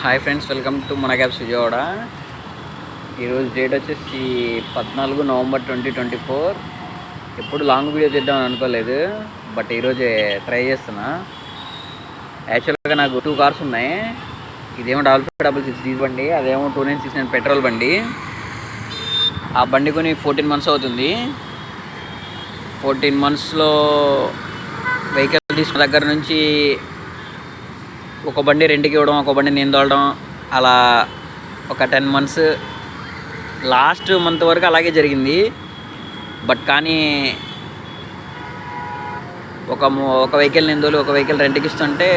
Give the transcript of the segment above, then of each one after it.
Hi friends welcome to మన cabs Vijayawada ఈరోజు date వచ్చేసి పద్నాలుగు నవంబర్ ట్వంటీ ట్వంటీ ఫోర్. ఎప్పుడు లాంగ్ వీడియో తీద్దామని అనుకోలేదు బట్ ఈరోజు ట్రై చేస్తున్నా. యాక్చువల్గా నాకు టూ కార్స్ ఉన్నాయి. ఇదేమో double five double six diesel బండి అదేమో two nine six nine petrol బండి. ఆ బండి కొని ఫోర్టీన్ మంత్స్ అవుతుంది. ఫోర్టీన్ మంత్స్లో వెహికల్ తీసుకున్న దగ్గర నుంచి ఒక బండి రెంట్కి ఇవ్వడం ఒక బండి నేను తోలడం అలా ఒక టెన్ మంత్స్ లాస్ట్ మంత్ వరకు అలాగే జరిగింది. బట్ కానీ ఒక ఒక వెహికల్ నేను ఒక వెహికల్ రెంట్కి ఇస్తుంటే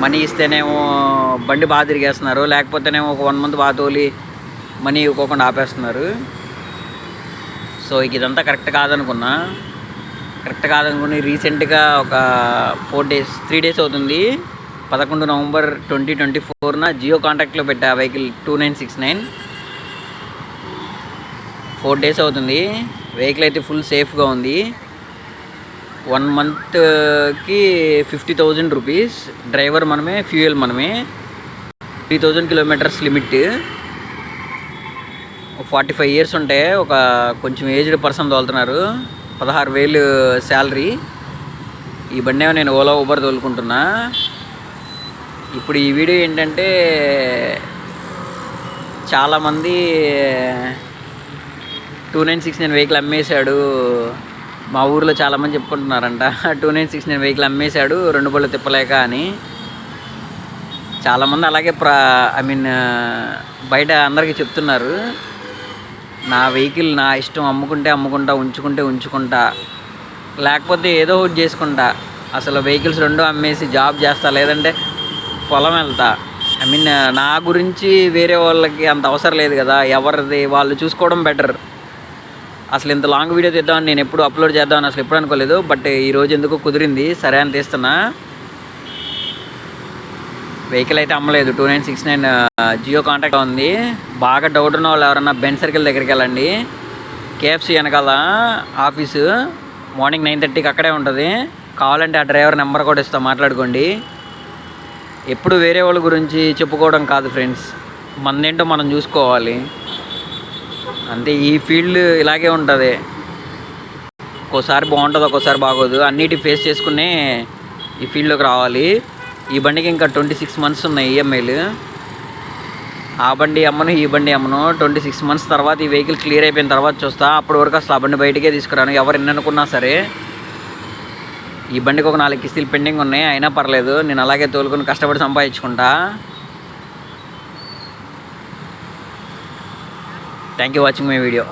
మనీ ఇస్తేనేమో బండి బాగా తిరిగేస్తున్నారు. లేకపోతేనేమో ఒక వన్ మంత్ బాగా తోలి మనీ ఇవ్వకుండా ఆపేస్తున్నారు. సో ఇదంతా కరెక్ట్ కాదనుకున్నా. కరెక్ట్ కాదనుకుని రీసెంట్గా ఒక ఫోర్ డేస్ త్రీ డేస్ అవుతుంది. పదకొండు నవంబర్ ట్వంటీ ట్వంటీ ఫోర్న జియో కాంటాక్ట్లో పెట్టా vehicle two nine six nine. Four days అవుతుంది. వెహికల్ అయితే ఫుల్ సేఫ్గా ఉంది. వన్ మంత్కి ఫిఫ్టీ థౌజండ్ రూపీస్. డ్రైవర్ మనమే ఫ్యూయల్ మనమే. Three thousand kilometres limit. Forty five years ఉంటే ఒక కొంచెం ఏజ్డ్ పర్సన్ తోలుతున్నారు. పదహారు వేలు శాలరీ. ఈ బండి నేను ఓలా ఊబర్ తోలుకుంటున్నా. ఇప్పుడు ఈ వీడియో ఏంటంటే చాలామంది two nine six nine vehicle అమ్మేశాడు. మా ఊర్లో చాలామంది చెప్పుకుంటున్నారంట two nine six nine vehicle అమ్మేశాడు రెండు బళ్ళు తిప్పలేక అని. చాలామంది అలాగే ప్ర ఐ మీన్ బయట అందరికీ చెప్తున్నారు. నా వెహికల్ నా ఇష్టం అమ్ముకుంటే అమ్ముకుంటా ఉంచుకుంటే ఉంచుకుంటా. లేకపోతే ఏదో ఒకటి చేసుకుంటా. అసలు వెహికల్స్ రెండో అమ్మేసి జాబ్ చేస్తా లేదంటే పొలం వెళ్తా. ఐ మీన్ నా గురించి వేరే వాళ్ళకి అంత అవసరం లేదు కదా ఎవరిది వాళ్ళు చూసుకోవడం బెటర్ అసలు ఇంత లాంగ్ వీడియో తీద్దామని నేను ఎప్పుడు అప్లోడ్ చేద్దామని అసలు ఎప్పుడు అనుకోలేదు బట్ ఈరోజు ఎందుకు కుదిరింది సరే అని తీస్తున్నా. వెహికల్ అయితే అమ్మలేదు. Two nine six nine Jio contact ఉంది. బాగా డౌట్ ఉన్న వాళ్ళు ఎవరన్నా బెన్ సర్కిల్ దగ్గరికి వెళ్ళండి. కేఎఫ్సి వెనకాల ఆఫీసు. మార్నింగ్ నైన్ థర్టీకి అక్కడే ఉంటుంది. కావాలంటే ఆ డ్రైవర్ నెంబర్ కూడా ఇస్తాం మాట్లాడుకోండి. ఎప్పుడు వేరే వాళ్ళ గురించి చెప్పుకోవడం కాదు ఫ్రెండ్స్. మనదేంటో మనం చూసుకోవాలి. అంతే ఈ ఫీల్డ్ ఇలాగే ఉంటుంది. ఒక్కోసారి బాగుంటుంది ఒక్కోసారి బాగోదు. అన్నిటి ఫేస్ చేసుకునే ఈ ఫీల్డ్లోకి రావాలి. ఈ బండికి ఇంకా ట్వంటీ సిక్స్ మంత్స్ ఉన్నాయి ఈఎంఐలు ఆ బండి అమ్మను ఈ బండి అమ్మను. ట్వంటీ సిక్స్ మంత్స్ తర్వాత ఈ వెహికల్ క్లియర్ అయిపోయిన తర్వాత చూస్తా. అప్పటి వరకు అసలు ఆ బండి బయటకే తీసుకురాను. ఎవరు ఎన్ని అనుకున్నా సరే. ఈ బండికి ఒక నాలుగు కిస్తీలు పెండింగ్ ఉన్నాయి. అయినా పర్లేదు. నేను అలాగే తోలుకొని కష్టపడి సంపాదించుకుంటా. Thank you watching my video